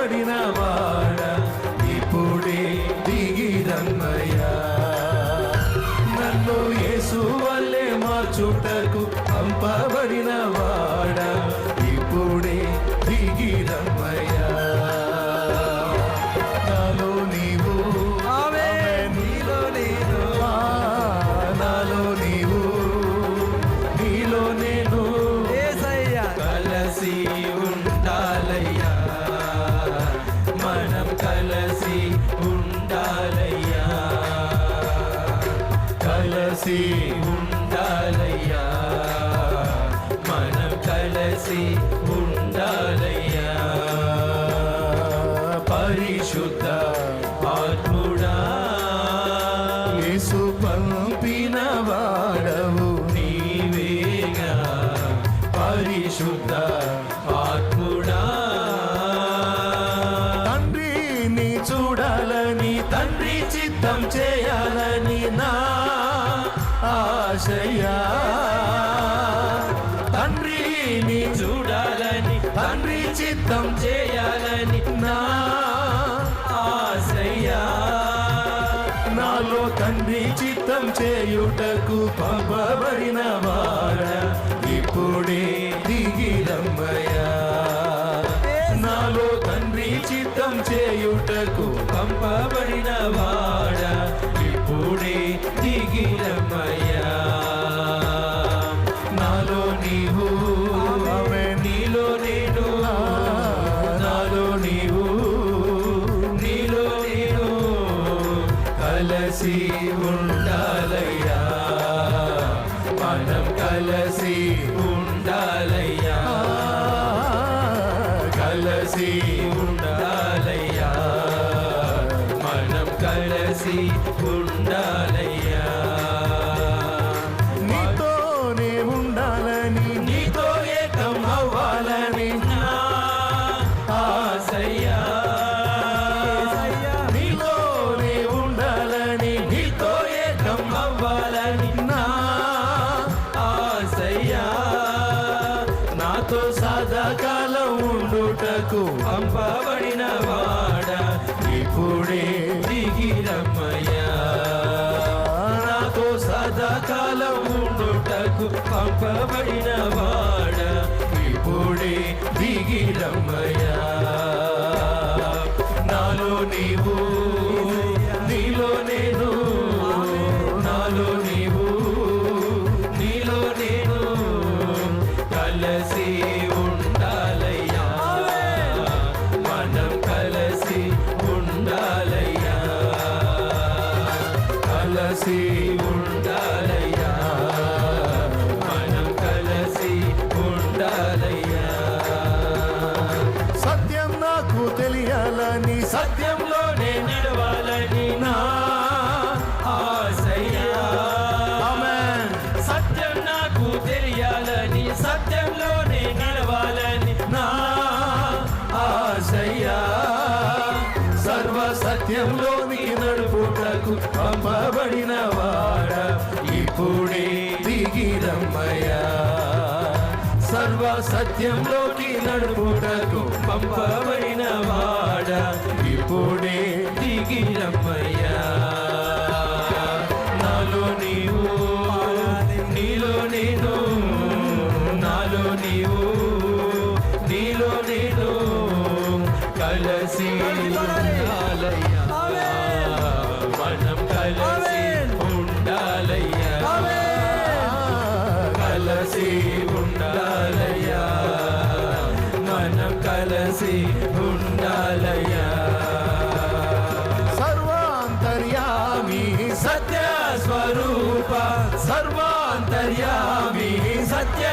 పిలువబడిన వాడ ఇప్పుడే దిగిరన్నయ్యా నన్ను యేసు వల్లే మార్చుటకు పంపబడిన వాడ ఇప్పుడే దిగిరమ్మయ్యా కలసి ఉండాలయ్యా. మనం కలసి ఉండాలయ్యా. పరిశుద్ధ ఆత్ముడా. యేసు పంపిన వాడవు నీవేగా. పరిశుద్ధ ఆత్ముడా. తండ్రిని చూడాలని తండ్రి చిత్తం చేయాలని నా ఆశయా. తండ్రిని చూడాలని తండ్రి చిత్తం చేయాలని నా ఆశయా. నాలో తండ్రి చిత్తం చేయుటకు పంపబడిన వాడ ఇప్పుడే దిగిరమ్మయ్యా నాలో తండ్రి చిత్తం చేయుటకు పంపబడిన వాడ కలసి ఉండాలయ్యా మనం కలసి ఉండాలయ్యా కలసి ఉండాలయ్యా మనం కలిసి ఉండాలయ్యా పంపబడిన వాడ ఇప్పుడే దిగిరమ్మయ్యా. నాతో సదాకాలం ఉండుటకు పంపబడిన వాడ ఇప్పుడే దిగిరమ్మయ్యా. కలసి ఉండాలయ్యా. మనం కలసి ఉండాలయ్యా. సత్యం నాకు తెలియాలని సత్యంలోనే నడవాలని నా ఆశయ్యా. సత్యం నాకు తెలియాలని సత్యంలోనే పిలవబడిన వాడ ఇప్పుడే దిగిరమ్మయ్యా. సర్వ సత్యంలోకి నడుపుటకు పంపబడిన వాడ ఇప్పుడే దిగిరమ్మయ్యా. నాలో నీవు నీలో నేను నాలో నీవు నీలో నేను. కలసి ఉండాలయ్యా. మనం కలసి ఉండాలయ్యా. సర్వాంతర్యామి సత్య స్వరూప సర్వాంతర్యామి సత్య